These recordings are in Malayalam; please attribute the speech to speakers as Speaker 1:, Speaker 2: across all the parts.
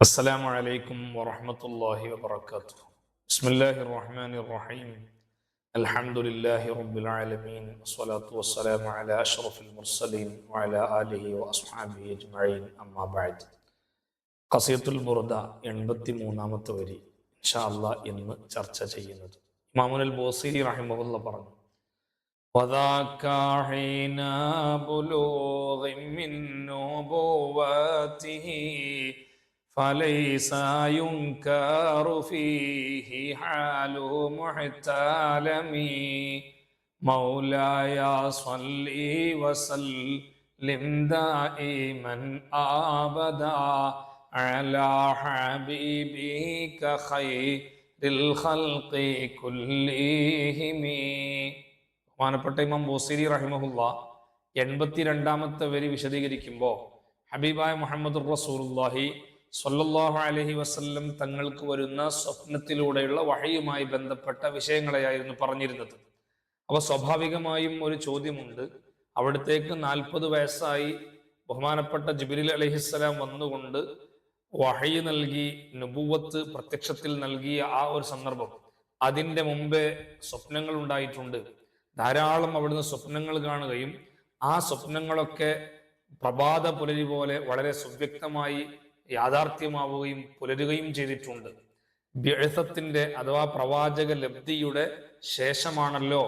Speaker 1: السلام عليكم ورحمة الله وبركاته بسم الله الرحمن الرحيم الحمد لله رب العالمين والصلاة والسلام على أشرف المرسلين وعلى آله وأصحابه أجمعين أما بعد ഖസീത്തുൽ ബുർദ എൺപത്തി മൂന്നാമത്തെ വരി ഇൻഷാ അല്ലാ ഇന്ന് ചർച്ച ചെയ്യുന്നത് ഇമാമുൽ ബോസിരി റഹിമഹുല്ല പറഞ്ഞു وذاك حين بلوغ من نبوته فليس ينكر فيه حال محتلم مولاي صل وسلم دائما ابدا على حبيبك خير الخلق كلهم ബഹുമാനപ്പെട്ട ഇമാം ബോസിരി റഹിമഹുല്ല എൺപത്തിരണ്ടാമത്തെ വരി വിശദീകരിക്കുമ്പോൾ ഹബീബായ മുഹമ്മദ് റസൂലുല്ലാഹി സ്വല്ലല്ലാഹു അലഹി വസ്ല്ലം തങ്ങൾക്ക് വരുന്ന സ്വപ്നത്തിലൂടെയുള്ള വഹയുമായി ബന്ധപ്പെട്ട വിഷയങ്ങളെയായിരുന്നു പറഞ്ഞിരുന്നത്. അപ്പൊ സ്വാഭാവികമായും ഒരു ചോദ്യമുണ്ട്. അവിടത്തേക്ക് നാൽപ്പത് വയസ്സായി ബഹുമാനപ്പെട്ട ജിബിരിൽ അലഹിസ്സലാം വന്നുകൊണ്ട് വഹയി നൽകി നുബുവത്ത് പ്രത്യക്ഷത്തിൽ നൽകിയ ആ ഒരു സന്ദർഭം. അതിന്റെ മുമ്പേ സ്വപ്നങ്ങൾ ഉണ്ടായിട്ടുണ്ട്. ധാരാളം അവിടുന്ന് സ്വപ്നങ്ങൾ കാണുകയും ആ സ്വപ്നങ്ങളൊക്കെ പ്രഭാത പുലരി പോലെ വളരെ സുവ്യക്തമായി യാഥാർത്ഥ്യമാവുകയും പുലരുകയും ചെയ്തിട്ടുണ്ട്. ബിഴസത്തിന്റെ അഥവാ പ്രവാചക ലബ്ധിയുടെ ശേഷമാണല്ലോ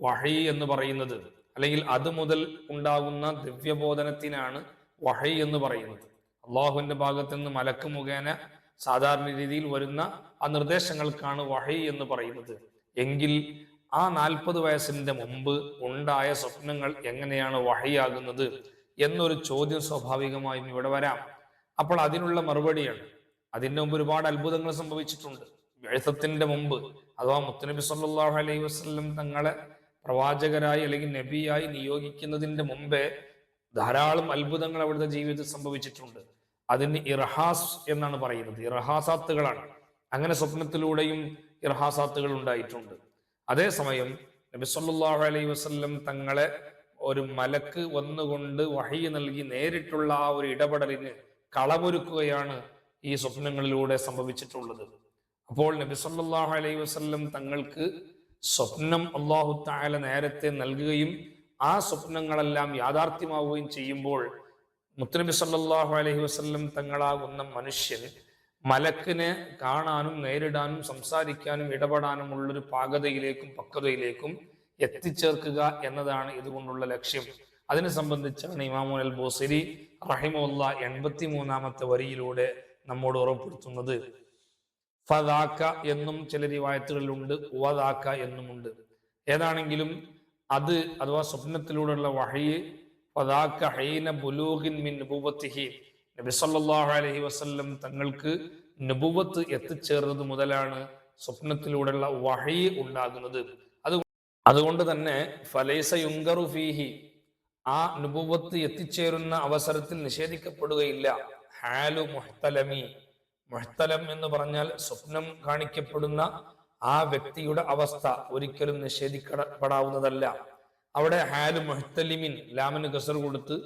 Speaker 1: വഹി എന്ന് പറയുന്നത്. അല്ലെങ്കിൽ അത് മുതൽ ഉണ്ടാകുന്ന ദിവ്യബോധനത്തിനാണ് വഹി എന്ന് പറയുന്നത്. അള്ളാഹുവിന്റെ ഭാഗത്ത് നിന്ന് മലക്ക് മുഖേന സാധാരണ രീതിയിൽ വരുന്ന ആ നിർദ്ദേശങ്ങൾക്കാണ് വഹി എന്ന് പറയുന്നത്. എങ്കിൽ ആ നാൽപ്പത് വയസ്സിന്റെ മുമ്പ് ഉണ്ടായ സ്വപ്നങ്ങൾ എങ്ങനെയാണ് വഹയാകുന്നത് എന്നൊരു ചോദ്യം സ്വാഭാവികമായും ഇവിടെ വരാം. അപ്പോൾ അതിനുള്ള മറുപടിയാണ്. അതിന്റെ മുമ്പ് ഒരുപാട് അത്ഭുതങ്ങൾ സംഭവിച്ചിട്ടുണ്ട്. എഴുത്തത്തിന്റെ മുമ്പ് അഥവാ മുത്തനബി സല്ലാഹു അലൈഹി വസ്ലം തങ്ങളെ പ്രവാചകരായി അല്ലെങ്കിൽ നബിയായി നിയോഗിക്കുന്നതിന്റെ മുമ്പേ ധാരാളം അത്ഭുതങ്ങൾ അവിടുത്തെ ജീവിതത്തിൽ സംഭവിച്ചിട്ടുണ്ട്. അതിന് ഇർഹാസ് എന്നാണ് പറയുന്നത്. ഇർഹാസാത്തുകളാണ്. അങ്ങനെ സ്വപ്നത്തിലൂടെയും ഇർഹാസാത്തുകൾ ഉണ്ടായിട്ടുണ്ട്. അതേസമയം നബി സല്ലല്ലാഹു അലൈഹി വസല്ലം തങ്ങളെ ഒരു മലക്ക് വന്നുകൊണ്ട് വഹി നൽകി നേരിട്ടുള്ള ആ ഒരു ഇടപെടലിന് കളമൊരുക്കുകയാണ് ഈ സ്വപ്നങ്ങളിലൂടെ സംഭവിച്ചിട്ടുള്ളത്. അപ്പോൾ നബി സല്ലല്ലാഹു അലൈഹി വസല്ലം തങ്ങൾക്ക് സ്വപ്നം അള്ളാഹു താല നേരത്തെ നൽകുകയും ആ സ്വപ്നങ്ങളെല്ലാം യാഥാർത്ഥ്യമാവുകയും ചെയ്യുമ്പോൾ മുത്തനബി സല്ലാഹു അലൈഹി വസല്ലം തങ്ങളാകുന്ന മനുഷ്യൻ മലക്കിനെ കാണാനും നേരിടാനും സംസാരിക്കാനും ഇടപെടാനും ഉള്ളൊരു പാകതയിലേക്കും പക്വതയിലേക്കും എത്തിച്ചേർക്കുക എന്നതാണ് ഇതുകൊണ്ടുള്ള ലക്ഷ്യം. അതിനെ സംബന്ധിച്ചാണ് ഇമാമുൽ അൽ ബോസരി റഹിമുല്ല എൺപത്തി മൂന്നാമത്തെ വരിയിലൂടെ നമ്മോട് ഉറപ്പെടുത്തുന്നത് ഫദാക്ക എന്നും ചില റിവായത്തുകളിലുണ്ട് ഉവദാക്ക എന്നുമുണ്ട്. ഏതാണെങ്കിലും അത് അഥവാ സ്വപ്നത്തിലൂടെയുള്ള വഹയ് ഫദാക്ക ഹൈന ബുലൂഹിൻ മിൻ നുബുവത്തിഹി. നബി സല്ലല്ലാഹു അലൈഹി വസല്ലം തങ്ങൾക്ക് നുബുവത്ത് എത്തിച്ചേർന്നത് മുതലാണ് സ്വപ്നത്തിലൂടെയുള്ള വഹയ്യ് ഉണ്ടാകുന്നത്. അതുകൊണ്ട് തന്നെ ഫലൈസ യുങ്കറു ഫീഹി ആ നുപൂവത്ത് എത്തിച്ചേരുന്ന അവസരത്തിൽ നിഷേധിക്കപ്പെടുകയില്ല. ഹാലു മുഹ്തലമി. മുഹ്തലം എന്ന് പറഞ്ഞാൽ സ്വപ്നം കാണിക്കപ്പെടുന്ന ആ വ്യക്തിയുടെ അവസ്ഥ ഒരിക്കലും നിഷേധിക്കപ്പെടാവുന്നതല്ല. അവിടെ ഹാലു മുഹ്തലിമിൻ ലാമിന് ഗസർ കൊടുത്ത്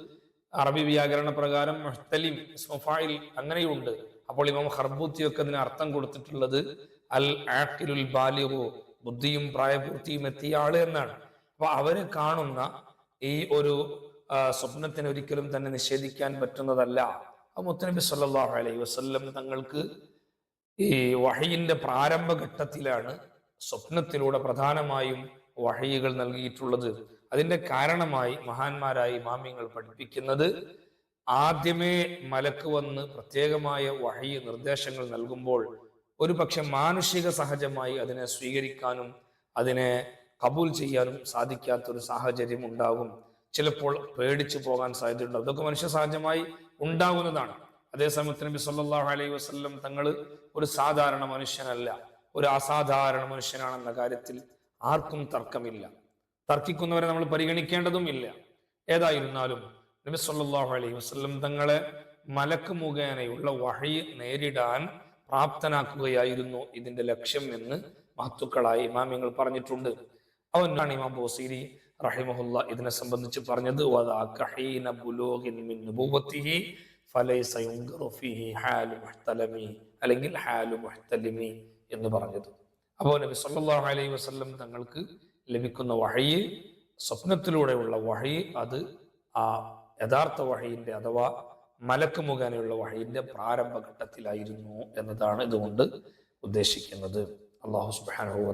Speaker 1: അറബി വ്യാകരണ പ്രകാരം മുഹ്തലിം സ്മഫായിൽ അങ്ങനെയുണ്ട്. അപ്പോൾ ഇമാം ഹർബൂത്തി ഒക്കെ അതിന് അർത്ഥം കൊടുത്തിട്ടുള്ളത് അൽ ആഖിലുൽ ബാലിഹു ബുദ്ധിയും പ്രായപൂർത്തിയും എത്തിയ ആൾ എന്നാണ്. അപ്പൊ അവർ കാണുന്ന ഈ ഒരു സ്വപ്നത്തിന് ഒരിക്കലും തന്നെ നിഷേധിക്കാൻ പറ്റുന്നതല്ല. മുത്തനബി സല്ലാഹു അലൈഹി വസ്ല്ലം തങ്ങൾക്ക് ഈ വഹയിന്റെ പ്രാരംഭഘട്ടത്തിലാണ് സ്വപ്നത്തിലൂടെ പ്രധാനമായും വഹയികൾ നൽകിയിട്ടുള്ളത്. അതിന്റെ കാരണമായി മഹാന്മാരായി മാമ്യങ്ങൾ പഠിപ്പിക്കുന്നത് ആദ്യമേ മലക്ക് വന്ന് പ്രത്യേകമായ വഹയി നിർദ്ദേശങ്ങൾ നൽകുമ്പോൾ ഒരു പക്ഷെ മാനുഷിക സഹജമായി അതിനെ സ്വീകരിക്കാനും അതിനെ കബൂൽ ചെയ്യാനും സാധിക്കാത്തൊരു സാഹചര്യം ഉണ്ടാകും ചിലപ്പോൾ പേടിച്ചു പോകാൻ സാധ്യതയുണ്ട് അതൊക്കെ മനുഷ്യ സഹജമായി ഉണ്ടാകുന്നതാണ് അതേസമയത്ത് നബി സല്ലല്ലാഹു അലൈഹി വസല്ലം തങ്ങൾ ഒരു സാധാരണ മനുഷ്യനല്ല ഒരു അസാധാരണ മനുഷ്യനാണെന്ന കാര്യത്തിൽ ആർക്കും തർക്കമില്ല. തർക്കിക്കുന്നവരെ നമ്മൾ പരിഗണിക്കേണ്ടതും ഇല്ല. ഏതായിരുന്നാലും നബി സല്ലല്ലാഹു അലൈഹി വസല്ലം തങ്ങളെ മലക്ക് മുഖേനയുള്ള വഴി നേരിടാൻ പ്രാപ്തനാക്കുകയായിരുന്നു ഇതിന്റെ ലക്ഷ്യം എന്ന് മഹത്തുക്കളായി ഇമാമിങ്ങൾ പറഞ്ഞിട്ടുണ്ട്. അവനാണ് ഇമാം ബോസീരി റഹിമഹുല്ല ഇതിനെ സംബന്ധിച്ച് പറഞ്ഞത്. അല്ലെങ്കിൽ എന്ന് പറഞ്ഞത്. അപ്പോൾ നബി സല്ലല്ലാഹു അലൈഹി വസ്ലം തങ്ങൾക്ക് ലഭിക്കുന്ന വഹയി സ്വപ്നത്തിലൂടെയുള്ള വഴി അത് ആ യഥാർത്ഥ വഹയിന്റെ അഥവാ മലക്ക് മുഖേനയുള്ള വഹയിന്റെ പ്രാരംഭഘട്ടത്തിലായിരുന്നു എന്നതാണ് ഇതുകൊണ്ട് ഉദ്ദേശിക്കുന്നത്. അള്ളാഹു സുബ്ഹാനഹു വ